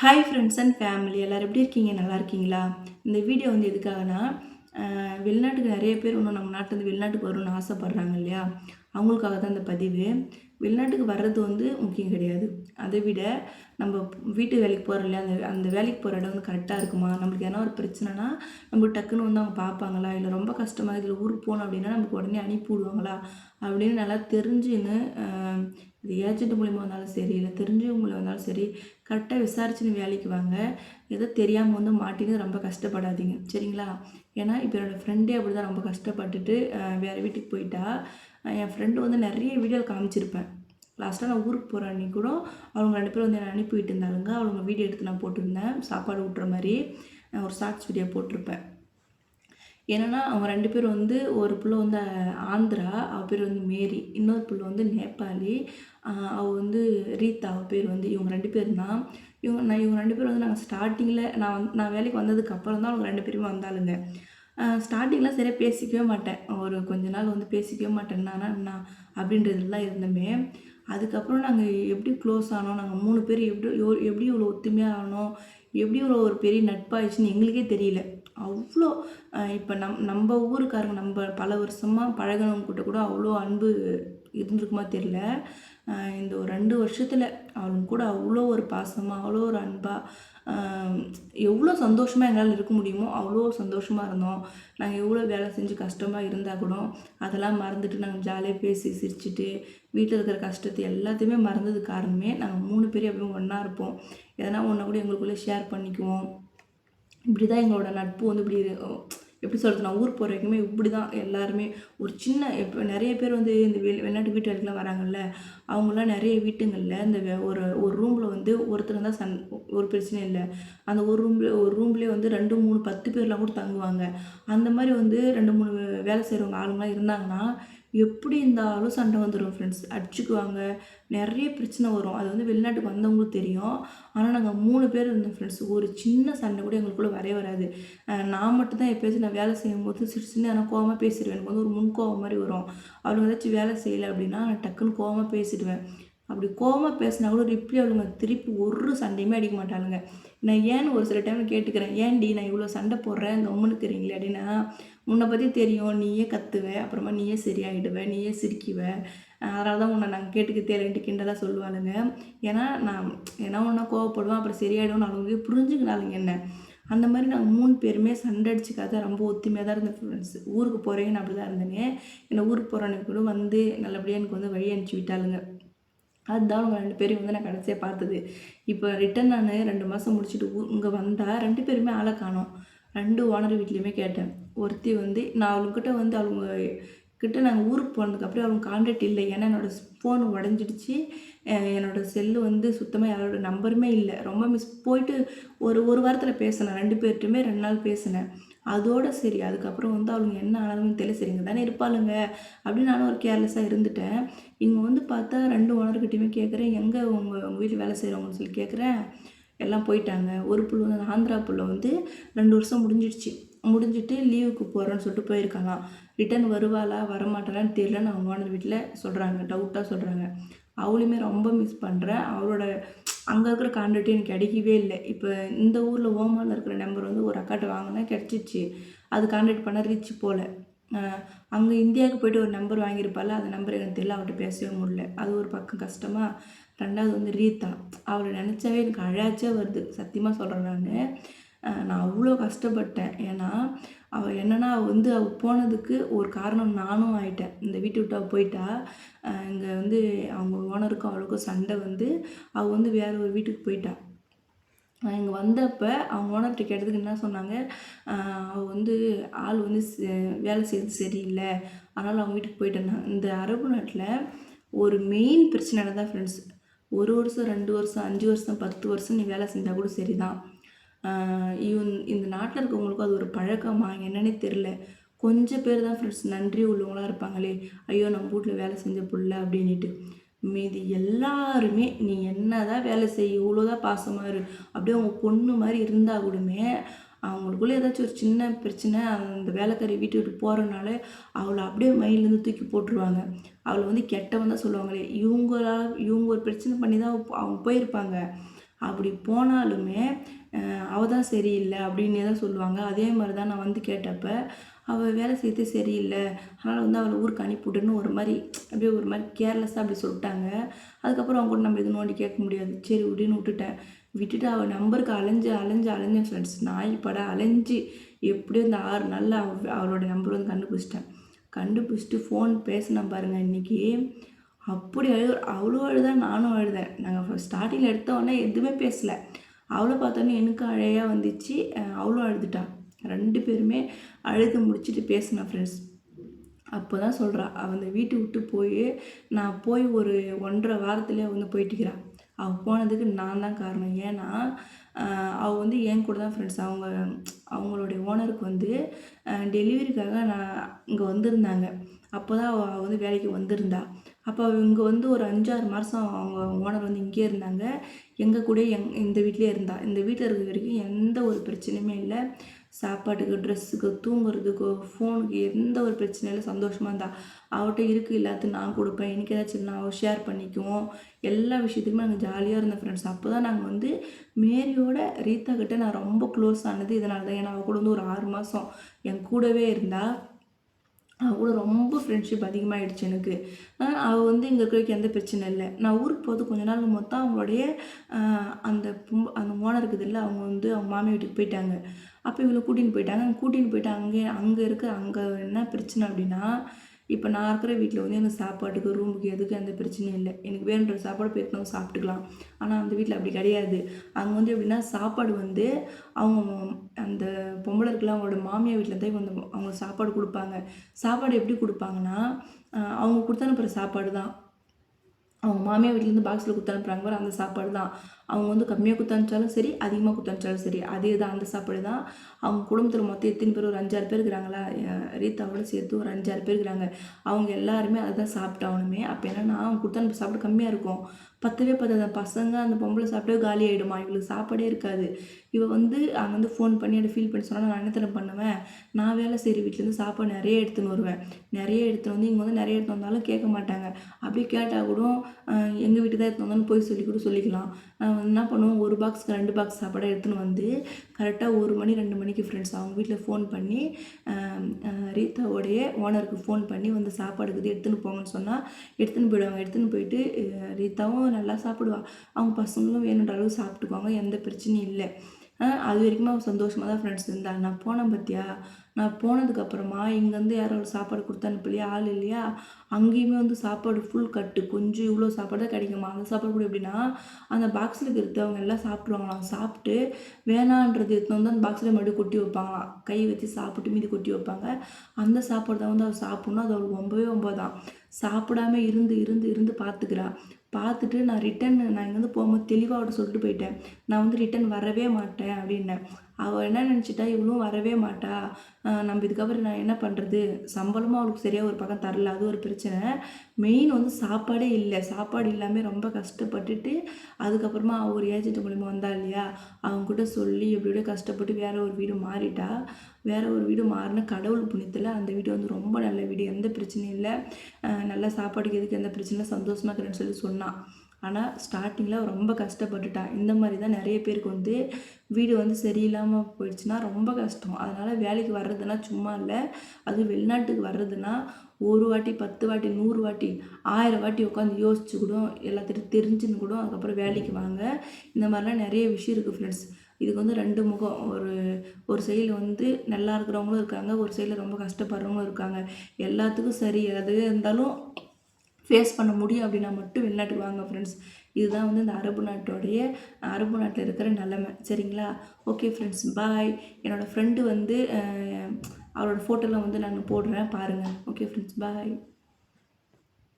Hi friends and family எல்லோரும் எப்படி இருக்கீங்க? நல்லா இருக்கீங்களா? இந்த வீடியோ வந்து எதுக்காகனா வெளிநாட்டுக்கு நிறைய பேர் இன்னும் நம்ம நாட்டிலேருந்து வெளிநாட்டுக்கு வரணும்னு ஆசைப்பட்றாங்க இல்லையா? அவங்களுக்காக தான் இந்த பதிவு. வெளிநாட்டுக்கு வர்றது வந்து முக்கியம் கிடையாது. அதை விட நம்ம வீட்டு வேலைக்கு போகிறோம் இல்லையா? அந்த அந்த வேலைக்கு போகிற இடம் வந்து கரெக்டாக இருக்குமா? நம்மளுக்கு எதனா ஒரு பிரச்சனைனா நம்ம டக்குன்னு வந்து அவங்க பார்ப்பாங்களா? இல்லை ரொம்ப கஷ்டமாக இதில் ஊருக்கு போகணும் அப்படின்னா நமக்கு உடனே அனுப்பி விடுவாங்களா? அப்படின்னு நல்லா தெரிஞ்சுன்னு இது ஏஜென்ட் மூலிமா வந்தாலும் சரி இல்லை தெரிஞ்சவங்கள வந்தாலும் சரி கரெக்டாக விசாரிச்சுன்னு வேலைக்கு வாங்க. எதோ தெரியாமல் வந்து மாட்டின்னு ரொம்ப கஷ்டப்படாதீங்க. சரிங்களா? ஏன்னா இப்போ என்னோடய ஃப்ரெண்டே அப்படி தான் ரொம்ப கஷ்டப்பட்டுட்டு வேறு வீட்டுக்கு போயிட்டா. என் ஃப்ரெண்டு வந்து நிறைய வீடியோ காமிச்சிருப்பேன். லாஸ்ட்டாக நான் ஊருக்கு போகிற அன்றைக்கி கூட அவங்க ரெண்டு பேரும் வந்து என்னை அனுப்பிவிட்டு இருந்தாலுங்க அவங்க வீடியோ எடுத்து நான் போட்டிருந்தேன். சாப்பாடு ஊட்டுற மாதிரி. நான் ஒரு ஷார்ட்ஸ் வீடியோ போட்டிருப்பேன். என்னென்னா அவங்க ரெண்டு பேரும் வந்து ஒரு பிள்ளை வந்து ஆந்திரா அவ பேர் வந்து மேரி. இன்னொரு பிள்ள வந்து நேபாளி. அவள் வந்து ரீதா அவ பேர் வந்து இவங்க ரெண்டு பேர் தான் இவங்க நான் இவங்க ரெண்டு பேரும் வந்து நாங்கள் ஸ்டார்டிங்கில் நான் வந் நான் வேலைக்கு வந்ததுக்கு அப்புறம் தான் அவங்க ரெண்டு பேருமே வந்தாளுங்க. ஸ்டார்டிங்கில் சரியாக பேசிக்கவே மாட்டேன். ஒரு கொஞ்ச நாள் வந்து பேசிக்கவே மாட்டேன். நான் நான் அப்படின்றதுலாம் இருந்தோமே. அதுக்கப்புறம் நாங்கள் எப்படி க்ளோஸ் ஆனோம்? நாங்கள் மூணு பேர் எப்படி எப்படி இவ்வளோ ஒத்துமையாக ஆனோம்? எப்படி இவ்வளோ ஒரு பெரிய நட்பாயிடுச்சுன்னு எங்களுக்கே தெரியல. அவ்வளோ இப்போ நம் நம்ம ஊருக்காரங்க நம்ம பல வருஷமாக பழகினவங்க கிட்ட கூட அவ்வளோ அன்பு இருந்திருக்குமா தெரில இந்த ஒரு ரெண்டு வருஷத்தில் அவங்க கூட அவ்வளோ ஒரு பாசமாக அவ்வளோ ஒரு அன்பாக எவ்வளோ சந்தோஷமாக எங்களால் இருக்க முடியுமோ அவ்வளோ சந்தோஷமாக இருந்தோம். நாங்கள் எவ்வளோ வேலை செஞ்சு கஷ்டமாக இருந்தால் கூட அதெல்லாம் மறந்துட்டு நாங்கள் ஜாலியாக பேசி சிரிச்சிட்டு வீட்டில் இருக்கிற கஷ்டத்தை எல்லாத்தையுமே மறந்தது காரணமே நாங்கள் மூணு பேரும் எப்பவும் ஒன்றா இருப்போம். எதனா ஒன்றை கூட எங்களுக்குள்ளே ஷேர் பண்ணிக்குவோம். இப்படி தான் எங்களோட நட்பு வந்து இப்படி எப்படி சொல்கிறது நான் ஊர் போகிற வரைக்குமே இப்படி தான் எல்லாருமே ஒரு சின்ன இப்போ நிறைய பேர் வந்து இந்த வெளி வெளிநாட்டு வீட்டு வராங்கல்ல அவங்களாம் நிறைய வீட்டுங்களில் இந்த வே- ஒரு ஒரு ரூமில் வந்து ஒருத்தர் தான் சன் ஒரு பிரச்சனையும் இல்லை. அந்த ஒரு ரூமில் ஒரு ரூம்லேயே வந்து ரெண்டு மூணு பத்து பேர்லாம் கூட தங்குவாங்க. அந்த மாதிரி வந்து ரெண்டு மூணு வே- வேலை செய்கிறவங்க ஆளுங்களாம் இருந்தாங்கன்னா எப்படி இருந்தாலும் சண்டை வந்துடும் ஃப்ரெண்ட்ஸ் அடிச்சுக்குவாங்க. நிறைய பிரச்சனை வரும். அது வந்து வெளிநாட்டுக்கு வந்தவங்களுக்கு தெரியும். ஆனால் நாங்கள் மூணு பேர் இருந்தோம் ஃப்ரெண்ட்ஸ் ஒரு சின்ன சண்டை கூட எங்களுக்குள்ளே வரவே வராது. நான் மட்டும் தான் எப்பயாச்சும் நான் வேலை செய்யும் போது சிறு சின்ன ஆனால் கோவமாக பேசிடுவேன். எனக்கு வந்து ஒரு முன்கோவம் மாதிரி வரும். அவளுங்க ஏதாச்சும் வேலை செய்யலை அப்படின்னா நான் டக்குன்னு கோவமாக பேசிடுவேன். அப்படி கோவமாக பேசினா கூட ரிப்ளை அவளுங்க திருப்பி ஒரு சண்டையுமே அடிக்க மாட்டாளுங்க. நான் ஏன்னு ஒரு சில டைம் கேட்டுக்கிறேன் ஏன்டி நான் இவ்வளோ சண்டை போடுறேன்? கம்முன்னு தெரியுங்களே அப்படின்னா உன்னை பற்றி தெரியும். நீயே கத்துவ. அப்புறமா நீயே சரியாயிடுவ. நீயே சிரிக்குவ. அதனால தான் உன்னை நாங்கள் கேட்டுக்க தேர்ட்டு கிண்டலாக சொல்லுவாளுங்க. ஏன்னா நான் ஏன்னா ஒன்றா கோவப்படுவேன் அப்புறம் சரியாயிடும்னு அவங்க புரிஞ்சுக்கினாலுங்க என்ன. அந்த மாதிரி நாங்கள் மூணு பேருமே சண்டை அடிச்சுக்காத ரொம்ப ஒத்துமையாக தான் இருந்தேன் ஃப்ரெண்ட்ஸ் ஊருக்கு போகிறேன் நான் அப்படி தான் இருந்தேனே. என்னை ஊருக்கு போகிறவனுக்கு கூட வந்து நல்லபடியாக எனக்கு வந்து வழி அனுப்பிச்சி விட்டாளுங்க. அதுதான் அவங்க ரெண்டு பேரையும் வந்து நான் கடைசியாக பார்த்தது. இப்போ ரிட்டன் நான் ரெண்டு மாதம் முடிச்சுட்டு ஊ இங்கே வந்தால் ரெண்டு பேருமே ஆளை காணோம். ரெண்டு ஓனர் வீட்லேயுமே கேட்டேன். ஒருத்தி வந்து நான் அவங்கக்கிட்ட வந்து அவங்க கிட்ட நாங்கள் ஊருக்கு போனதுக்கப்புறம் அவங்க கான்டாக்ட் இல்லை. ஏன்னா என்னோடய ஃபோன் உடஞ்சிடுச்சு. என்னோடய என்னோட செல்லு வந்து சுத்தமாக யாரோட நம்பருமே இல்லை. ரொம்ப மிஸ் போயிட்டு ஒரு ஒரு வாரத்தில் பேசினேன். ரெண்டு பேர்கிட்டையுமே ரெண்டு நாள் பேசினேன். அதோட சரி அதுக்கப்புறம் வந்து அவங்க என்ன ஆனாலும் தெரியல. சரி இங்கே தானே இருப்பாளுங்க அப்படின்னு நானும் ஒரு கேர்லெஸ்ஸாக இருந்துட்டேன். இங்கே வந்து பார்த்தா ரெண்டு ஓனர்கிட்டையுமே கேட்குறேன். எங்கே உங்கள் உங்கள் வீட்டில் வேலை செய்கிறவங்கன்னு சொல்லி கேட்குறேன். எல்லாம் போயிட்டாங்க. ஒரு புள்ள வந்து ஆந்திரா புள்ள வந்து ரெண்டு வருஷம் முடிஞ்சிடுச்சு. முடிஞ்சிட்டு லீவுக்கு போகிறேன்னு சொல்லிட்டு போயிருக்காங்களாம் ரிட்டர்ன் வருவாளா வரமாட்டாளான்னு தெரியலன்னு அவங்க ஓனர் வீட்டில் சொல்கிறாங்க டவுட்டாக சொல்கிறாங்க அவளுமே ரொம்ப மிஸ் பண்ணுறேன் அவளோட அங்கே இருக்கிற கான்டாக்ட் எனக்கு கிடைக்கவே இல்லை. இப்போ இந்த ஊரில் ஓமாவில் இருக்கிற நம்பர் வந்து ஒரு அக்காட்ட வாங்கினா கிடச்சிச்சு அது கான்டாக்ட் பண்ண ரீச் போகல அங்கே இந்தியாவுக்கு போயிட்டு ஒரு நம்பர் வாங்கியிருப்பாள்? அந்த நம்பர் எனக்கு தெரியல. அவர்கிட்ட பேசவே முடியல. அது ஒரு பக்கம் கஷ்டமாக ரெண்டாவது வந்து ரீதா அவளை நினச்சாவே எனக்கு அழாச்சே வருது. சத்தியமாக சொல்கிறேன் நான். நான் அவ்வளோ கஷ்டப்பட்டேன். ஏன்னா அவள் என்னென்னா அவள் வந்து அவள் போனதுக்கு ஒரு காரணம் நானும் ஆயிட்டேன். இந்த வீட்டை விட்டு அவள் போயிட்டா இங்கே வந்து அவங்க ஓனருக்கும் அவளுக்கும் சண்டை வந்து அவள் வந்து வேற ஒரு வீட்டுக்கு போயிட்டா. நான் இங்கே வந்தப்போ அவங்க ஓனர்கிட்ட கேட்டதுக்கு என்ன சொன்னாங்க? அவள் வந்து ஆள் வந்து வேலை செய்யறது சரியில்லை. அதனால் அவங்க வீட்டுக்கு போயிட்டேன்னா இந்த அரபு நாட்டில் ஒரு மெயின் பிரச்சனை தான் ஃப்ரெண்ட்ஸ் ஒரு வருஷம் ரெண்டு வருஷம் அஞ்சு வருஷம் பத்து வருஷம் நீ வேலை செஞ்சால் கூட சரி தான் இவன் இந்த நாட்டில் இருக்கவங்களுக்கும் அது ஒரு பழக்கமா? என்னன்னே தெரில கொஞ்சம் பேர் தான் ஃப்ரெண்ட்ஸ் நன்றி உள்ளவங்களாக இருப்பாங்களே. ஐயோ நம்ம வீட்டில் வேலை செஞ்ச புள்ள அப்படின்ட்டு மீதி எல்லாருமே நீ என்ன தான் வேலை செய்ய இவ்வளோதான் பாசமாக இரு. அப்படியே அவங்க பொண்ணு மாதிரி இருந்தால் கூடமே அவங்களுக்குள்ளே ஏதாச்சும் ஒரு சின்ன பிரச்சனை அந்த வேலைக்காரி வீட்டு விட்டு போகிறனால அவளை அப்படியே மயிலேருந்து தூக்கி போட்டுருவாங்க. அவளை வந்து கெட்டவன் தான் சொல்லுவாங்களே. இவங்களால இவங்க ஒரு பிரச்சனை பண்ணி தான் அவங்க போயிருப்பாங்க. அப்படி போனாலுமே அவள் தான் சரியில்லை அப்படின்னே தான் சொல்லுவாங்க. அதே மாதிரி தான் நான் வந்து கேட்டப்ப அவள் வேலை செய்யறது சரியில்லை. அதனால் வந்து அவளை ஊருக்கு அனுப்பிவிட்டுன்னு ஒரு மாதிரி அப்படியே ஒரு மாதிரி கேர்லெஸ்ஸாக அப்படி சொல்லிட்டாங்க. அதுக்கப்புறம் அவங்க கூட நம்ம எதுவும் நோண்டி கேட்க முடியாது. சரி விடுன்னு விட்டுட்டேன். விட்டுட்டு அவள் நம்பருக்கு அலைஞ்சு அலைஞ்சு அலைஞ்சு ஃப்ரெண்ட்ஸ் நாய் பட அலைஞ்சு எப்படியும் இந்த ஆறு நாளில் அவ அவளோட நம்பர் வந்து கண்டுபிடிச்சிட்டேன். கண்டுபிடிச்சிட்டு ஃபோன் பேசினேன் பாருங்கள் இன்றைக்கி அப்படி அழு அவ்வளோ அழுதான் நானும் அழுதேன். நாங்கள் ஸ்டார்டிங்கில் எடுத்தோடனே எதுவுமே பேசலை. அவளை பார்த்தோன்னே எனக்கு அழையாக வந்துச்சு. அவ்வளோ அழுதுட்டான் ரெண்டு பேருமே அழுது முடிச்சுட்டு பேசினேன் ஃப்ரெண்ட்ஸ் அப்போ தான் சொல்கிறா அந்த வீட்டு விட்டு போய் நான் போய் ஒரு ஒன்றரை வாரத்துலேயே வந்து போயிட்டுக்கிறான் அவள் போனதுக்கு நான் தான் காரணம். ஏன்னா அவள் வந்து என் கூட தான் ஃப்ரெண்ட்ஸ் அவங்க அவங்களுடைய ஓனருக்கு வந்து டெலிவரிக்காக நான் இங்கே வந்திருந்தாங்க. அப்போ தான் அவள் வந்து வேலைக்கு வந்திருந்தா. அப்போ இங்கே வந்து ஒரு அஞ்சாறு மாதம் அவங்க ஓனர் வந்து இங்கேயே இருந்தாங்க. எங்கள் கூட எங் இந்த வீட்லேயே இருந்தா. இந்த வீட்டில் இருக்கிற வரைக்கும் எந்த ஒரு பிரச்சனையுமே இல்லை. சாப்பாட்டுக்கு ட்ரெஸ்ஸுக்கு தூங்குறதுக்கோ ஃபோனுக்கு எந்த ஒரு பிரச்சனையும் இல்லை. சந்தோஷமாக இருந்தா. அவட்ட இருக்குது இல்லாத நான் கொடுப்பேன். எனக்கு ஏதாச்சும் நான் ஷேர் பண்ணிக்குவோம். எல்லா விஷயத்துக்குமே நாங்கள் ஜாலியாக இருந்தோம் ஃப்ரெண்ட்ஸ் அப்போ தான் நாங்கள் வந்து மேரியோட ரீத்தா கிட்டே நான் ரொம்ப க்ளோஸ் ஆனது இதனால தான் ஏன்னா அவள் கூட வந்து ஒரு ஆறு மாதம் என் கூடவே இருந்தால் அவ்வளோ ரொம்ப ஃப்ரெண்ட்ஷிப் அதிகமாகிடுச்சு எனக்கு. அவள் வந்து இங்கே இருக்கிறதுக்கு எந்த பிரச்சனை இல்லை. நான் ஊருக்கு போகிறது கொஞ்ச நாள் மொத்தம் அவங்களுடைய அந்த அந்த ஓனர் இருக்குது இல்லை அவங்க வந்து அவங்க மாமி வீட்டுக்கு போயிட்டாங்க. அப்போ இவளை கூட்டின்னு போயிட்டாங்க. கூட்டின்னு போயிட்டு அங்கே அங்கே இருக்க அங்கே என்ன பிரச்சனை அப்படின்னா இப்போ நான் இருக்கிற வீட்டில் வந்து எனக்கு சாப்பாட்டுக்கு ரூமுக்கு எதுக்கு எந்த பிரச்சனையும் இல்லை. எனக்கு வேணுன்ற சாப்பாடு போயிருக்கணும் சாப்பிட்டுக்கலாம். ஆனால் அந்த வீட்டில் அப்படி கிடையாது. அங்கே வந்து எப்படின்னா சாப்பாடு வந்து அவங்க அந்த பொம்பளை இருக்கலாம் அவங்களோட மாமியார் வீட்டில் தான் வந்து அவங்க சாப்பாடு கொடுப்பாங்க. சாப்பாடு எப்படி கொடுப்பாங்கன்னா அவங்க கொடுத்து அனுப்புகிற சாப்பாடு தான். அவங்க மாமியார் வீட்டிலேருந்து பாக்ஸில் கொடுத்து அனுப்புகிறாங்க பாரு அந்த சாப்பாடு தான். அவங்க வந்து கம்மியாக கொடுத்து அனுப்பிச்சாலும் சரி அதிகமாக கொடுத்து அனுப்பிச்சாலும் சரி அதே தான் அந்த சாப்பாடு தான். அவங்க குடும்பத்தில் மொத்தம் எத்தனை பேர்? ஒரு அஞ்சாறு பேர் இருக்கிறாங்களா? ரீத்தாவோட சேர்த்து ஒரு அஞ்சாறு பேர் இருக்கிறாங்க. அவங்க எல்லாருமே அதை தான் சாப்பிட்டாகணுமே. அப்போ என்னென்னா அவங்க கொடுத்து அனுப்பி சாப்பிட கம்மியாக இருக்கும். பத்தவே பத்தாத. பசங்க அந்த பொம்பளை சாப்பிட்டே காலி ஆகிடுமா இவங்களுக்கு சாப்பாடே இருக்காது. இவள் வந்து அங்கே வந்து ஃபோன் பண்ணி அதை ஃபீல் பண்ணி சொன்னால் நான் என்ன தரம் பண்ணுவேன்? நான் வேலை செய்கிற வீட்டிலேருந்து சாப்பாடு நிறைய எடுத்துன்னு வருவேன். நிறைய எடுத்துன்னு வந்து இங்கே வந்து நிறைய எடுத்து வந்தாலும் கேட்க மாட்டாங்க. அப்படி கேட்டால் கூட எங்கள் வீட்டுக்கு தான் எடுத்து வந்தாலும் போய் சொல்லி கூட சொல்லிக்கலாம். என்ன பண்ணுவோம் ஒரு பாக்ஸ்க்கு ரெண்டு பாக்ஸ் சாப்பாடாக எடுத்துன்னு வந்து கரெக்டாக ஒரு மணி ரெண்டு மணிக்கு ஃப்ரெண்ட்ஸ் அவங்க வீட்டில் ஃபோன் பண்ணி ரீதாவோடைய ஓனருக்கு ஃபோன் பண்ணி வந்து சாப்பாடுக்கு எடுத்துன்னு போங்கன்னு சொன்னால் எடுத்துன்னு போயிடுவாங்க. எடுத்துன்னு போயிட்டு அவள் நல்லா சாப்பிடுவாள் அவங்க பசங்களும் வேணுன்ற அளவு சாப்பிட்டுக்குவாங்க. எந்த பிரச்சனையும் இல்லை. அது வரைக்கும் அவள் சந்தோஷமாக தான் ஃப்ரெண்ட்ஸ் இருந்தாள் நான் போனேன் பார்த்தியா நான் போனதுக்கப்புறமா இங்கேருந்து யாரும் சாப்பாடு கொடுத்து அனுப்பலையா? ஆள் இல்லையா? அங்கேயுமே வந்து சாப்பாடு ஃபுல் கட்டு கொஞ்சம் இவ்வளோ சாப்பாடு தான் கிடைக்குமா? அந்த சாப்பாடு கூட எப்படின்னா அந்த பாக்ஸில் இருக்கிறது அவங்க எல்லாம் சாப்பிட்ருவாங்களாம் சாப்பிட்டு வேணான்றது எடுத்து வந்து அந்த பாக்ஸில் மறுபடியும் கொட்டி வைப்பாங்களாம். கை வச்சு சாப்பிட்டு மீதி கொட்டி வைப்பாங்க. அந்த சாப்பாடு தான் வந்து அவள் சாப்பிட்ணும். அது அவளுக்கு ரொம்பவே ரொம்ப தான். சாப்பிடாம இருந்து இருந்து இருந்து பார்த்துக்கிறா பார்த்துட்டு நான் ரிட்டன் நான் இங்கேருந்து போகும்போது தெளிவாக அவட்ட சொல்லிட்டு போயிட்டேன். நான் வந்து ரிட்டன் வரவே மாட்டேன் அப்படின்னேன். அவள் என்ன நினச்சிட்டா? இவளும் வரவே மாட்டா. நம்ம இதுக்கப்புறம் நான் என்ன பண்ணுறது சம்பளமும் அவளுக்கு சரியாக ஒரு பக்கம் தரல. அது ஒரு பிரச்சனை. மெயின் வந்து சாப்பாடே இல்லை. சாப்பாடு இல்லாமல் ரொம்ப கஷ்டப்பட்டுட்டு அதுக்கப்புறமா அவள் ஒரு ஏஜென்ட் மூலிமா வந்தா இல்லையா? அவங்ககிட்ட சொல்லி எப்படியோட கஷ்டப்பட்டு வேறு ஒரு வீடு மாறிட்டா. வேறு ஒரு வீடு மாறின கடவுள் புண்ணியத்தில் அந்த வீடு வந்து ரொம்ப நல்ல வீடு. எந்த பிரச்சனையும் இல்லை. நல்லா சாப்பாடுக்கு எதுக்கு எந்த பிரச்சனையும் சந்தோஷமாக இருக்கிறேன்னு சொல்லி சொன்னான் ஆனால் ஸ்டார்டிங்கில் ரொம்ப கஷ்டப்பட்டுட்டான். இந்த மாதிரி தான் நிறைய பேருக்கு வந்து வீடு வந்து சரியில்லாமல் போயிடுச்சுன்னா ரொம்ப கஷ்டம். அதனால் வேலைக்கு வர்றதுனா சும்மா இல்லை. அது வெளிநாட்டுக்கு வர்றதுனா ஒரு வாட்டி பத்து வாட்டி நூறு வாட்டி ஆயிரம் வாட்டி உட்காந்து யோசிச்சு கூட எல்லாத்திட்டும் தெரிஞ்சுன்னு கூட அதுக்கப்புறம் வேலைக்கு வாங்க. இந்த மாதிரிலாம் நிறைய விஷயம் இருக்குது ஃப்ரெண்ட்ஸ் இதுக்கு வந்து ரெண்டு முகம். ஒரு ஒரு சைடில் வந்து நல்லா இருக்கிறவங்களும் இருக்காங்க. ஒரு சைடில் ரொம்ப கஷ்டப்படுறவங்களும் இருக்காங்க. எல்லாத்துக்கும் சரி. எது இருந்தாலும் ஃபேஸ் பண்ண முடியும் அப்படின்னா மட்டும் வெளிநாட்டுக்கு வாங்க ஃப்ரெண்ட்ஸ் இதுதான் வந்து இந்த அரபு நாட்டோடைய அரபு நாட்டில் இருக்கிற நிலமை. சரிங்களா? ஓகே ஃப்ரெண்ட்ஸ் பாய் என்னோடய ஃப்ரெண்டு வந்து அவரோட ஃபோட்டோலாம் வந்து நான் போடுறேன். பாருங்கள் ஓகே ஃப்ரெண்ட்ஸ் பாய்